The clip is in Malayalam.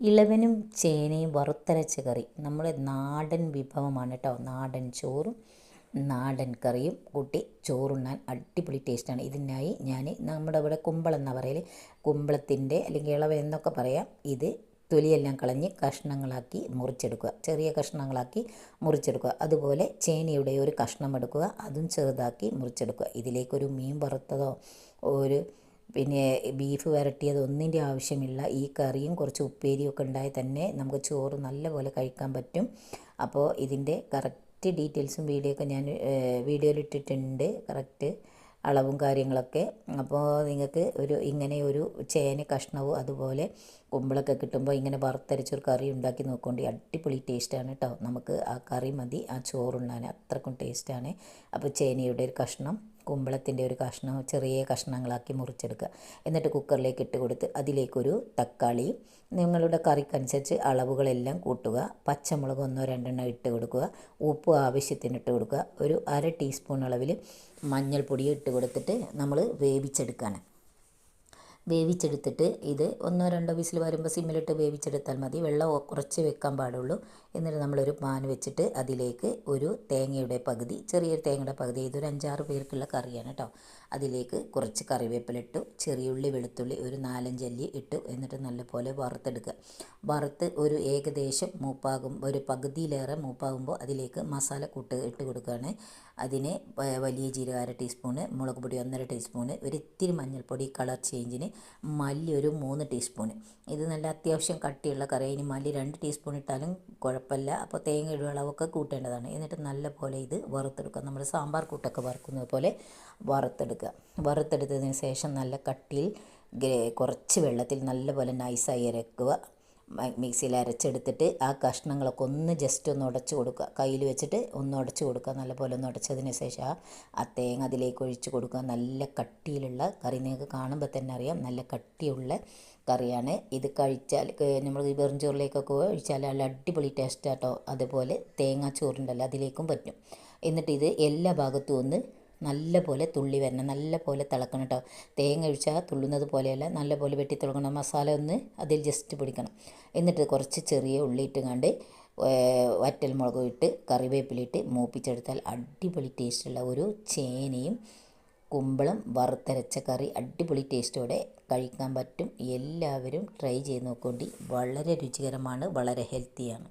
ഇളവനും ചേനയും വറുത്തരച്ച കറി. നമ്മുടെ നാടൻ വിഭവമാണ് കേട്ടോ. നാടൻ ചോറും നാടൻ കറിയും കൂട്ടി ചോറുണ്ണാൻ അടിപൊളി ടേസ്റ്റാണ്. ഇതിനായി ഞാൻ നമ്മുടെ ഇവിടെ കുമ്പളം എന്നാണ് പറയൽ കുമ്പളത്തിന്റെ അല്ലെങ്കിൽ ഇളവ എന്നൊക്കെ പറയാം. ഇത് തൊലിയെല്ലാം കളഞ്ഞ് കഷ്ണങ്ങളാക്കി മുറിച്ചെടുക്കുക. ചെറിയ കഷ്ണങ്ങളാക്കി മുറിച്ചെടുക്കുക. അതുപോലെ ചേനയുടെ ഒരു കഷ്ണം എടുക്കുക. അതും ചെറുതാക്കി മുറിച്ചെടുക്കുക. ഇതിലേക്കൊരു മീൻ വറുത്തതോ ഒരു പിന്നെ ബീഫ് വരട്ടിയത് ഒന്നിന്റെ ആവശ്യമില്ല. ഈ കറിയും കുറച്ച് ഉപ്പേരിയും ഉണ്ടായി തന്നെ നമുക്ക് ചോറ് നല്ലപോലെ കഴിക്കാൻ പറ്റും. അപ്പോൾ ഇതിന്റെ കറക്റ്റ് ഡീറ്റെയിൽസും വീഡിയോ ഒക്കെ ഞാൻ വീഡിയോയിൽ ഇട്ടിട്ടുണ്ട്. കറക്റ്റ് അളവും കാര്യങ്ങളൊക്കെ. അപ്പോൾ നിങ്ങൾക്ക് ഒരു ഇങ്ങനെ ഒരു ചേന കഷ്ണവും അതുപോലെ കുമ്പളൊക്കെ കിട്ടുമ്പോൾ ഇങ്ങനെ വറുത്തരച്ചൊരു കറി ഉണ്ടാക്കി നോക്കൊണ്ട് അടിപൊളി ടേസ്റ്റാണ് കേട്ടോ നമുക്ക് ആ കറി മതി. ആ ചോറുണ്ണാൻ അത്രക്കും ടേസ്റ്റാണ് അപ്പോൾ ചേനയുടെ ഒരു കഷ്ണം. കുമ്പളത്തിന്റെ ഒരു കഷ്ണം ചെറിയ കഷ്ണങ്ങളാക്കി മുറിച്ചെടുക്കുക. എന്നിട്ട് കുക്കറിലേക്ക് ഇട്ട് കൊടുത്ത് അതിലേക്കൊരു തക്കാളി നിങ്ങളുടെ കറിക്കനുസരിച്ച് അളവുകളെല്ലാം കൂട്ടുക. പച്ചമുളക് ഒന്നോ രണ്ടെണ്ണോ ഇട്ട് കൊടുക്കുക. ഉപ്പ് ആവശ്യത്തിന് ഇട്ട് കൊടുക്കുക. ഒരു അര ടീസ്പൂൺ അളവിൽ മഞ്ഞൾപ്പൊടി ഇട്ട് കൊടുത്തിട്ട് നമ്മൾ വേവിച്ചെടുക്കുകയാണ് വേവിച്ചെടുത്തിട്ട് ഇത് ഒന്നോ രണ്ടോ വിസിൽ വരുമ്പോൾ സിമ്മിലിട്ട് വേവിച്ചെടുത്താൽ മതി. വെള്ളം കുറച്ച് വെക്കാൻ പാടുള്ളൂ. എന്നിട്ട് നമ്മളൊരു പാൻ വെച്ചിട്ട് അതിലേക്ക് ഒരു തേങ്ങയുടെ പകുതി ചെറിയൊരു തേങ്ങയുടെ പകുതി ഇതൊരു അഞ്ചാറ് പേർക്കുള്ള കറിയാണ് കേട്ടോ അതിലേക്ക് കുറച്ച് കറിവേപ്പില ഇട്ടു ചെറിയുള്ളി വെളുത്തുള്ളി ഒരു നാലഞ്ചല്ലി ഇട്ടു. എന്നിട്ട് നല്ലപോലെ വറുത്തെടുക്കുക. വറുത്ത് ഒരു ഏകദേശം മൂപ്പാകും ഒരു പകുതിയിലേറെ മൂപ്പാകുമ്പോൾ അതിലേക്ക് മസാല കൂട്ട് ഇട്ട് കൊടുക്കുകയാണ്. അതിന് വലിയ ജീരക അര ടീസ്പൂണ് മുളക് പൊടി ഒന്നര ടീസ്പൂണ് ഒരു ഇത്തിരി മഞ്ഞൾപ്പൊടി കളർ ചേഞ്ചിന് മല്ലി ഒരു മൂന്ന് ടീസ്പൂൺ ഇത് നല്ല അത്യാവശ്യം കട്ടിയുള്ള കറി. ഇനി മല്ലി രണ്ട് ടീസ്പൂൺ ഇട്ടാലും കുഴപ്പമില്ല. അപ്പോൾ തേങ്ങയുടെ അളവൊക്കെ കൂട്ടേണ്ടതാണ്. എന്നിട്ട് നല്ല പോലെ ഇത് വറുത്തെടുക്കുക. നമ്മൾ സാമ്പാർ കൂട്ടൊക്കെ വറുക്കുന്നത് പോലെ വറുത്തെടുക്കുക. വറുത്തെടുത്തതിന് ശേഷം നല്ല കട്ടിയിൽ കുറച്ച് വെള്ളത്തിൽ നല്ലപോലെ നൈസായി ഇറക്കുക. മിക്സിയിൽ അരച്ചെടുത്തിട്ട് ആ കഷ്ണങ്ങളൊക്കെ ഒന്ന് ജസ്റ്റ് ഒന്ന് ഉടച്ചു കൊടുക്കുക. കയ്യിൽ വെച്ചിട്ട് ഒന്ന് ഉടച്ചു കൊടുക്കുക. നല്ലപോലെ ഒന്ന് ഉടച്ചതിന് ശേഷം ആ തേങ്ങ അതിലേക്ക് ഒഴിച്ച് കൊടുക്കുക. നല്ല കട്ടിയിലുള്ള കറി നിങ്ങൾക്ക് കാണുമ്പോൾ തന്നെ അറിയാം. നല്ല കട്ടിയുള്ള കറിയാണ്. ഇത് കഴിച്ചാൽ നമ്മൾ വെറും ചോറിലേക്കൊക്കെ ഒഴിച്ചാൽ നല്ല അടിപൊളി ടേസ്റ്റ് ആട്ടോ. അതുപോലെ തേങ്ങാ ചോറുണ്ടല്ലോ അതിലേക്കും പറ്റും. എന്നിട്ട് ഇത് എല്ലാ ഭാഗത്തും ഒന്ന് നല്ല പോലെ തുള്ളി വരണം നല്ല പോലെ തിളക്കണം കേട്ടോ തേങ്ങ ഒഴിച്ചാൽ തുള്ളുന്നത് പോലെയല്ല നല്ല പോലെ വെട്ടി തിളക്കണം മസാല ഒന്ന് അതിൽ ജസ്റ്റ് പിടിക്കണം. എന്നിട്ട് കുറച്ച് ചെറിയ ഉള്ളി ഇട്ട് കണ്ട് വറ്റൽ മുളകും ഇട്ട് കറിവേപ്പിലിട്ട് മൂപ്പിച്ചെടുത്താൽ അടിപൊളി ടേസ്റ്റുള്ള ഒരു ചേനയും കുമ്പളം വറുത്തരച്ച കറി അടിപൊളി ടേസ്റ്റോടെ കഴിക്കാൻ പറ്റും. എല്ലാവരും ട്രൈ ചെയ്ത് നോക്കേണ്ടി. വളരെ രുചികരമാണ് വളരെ ഹെൽത്തിയാണ്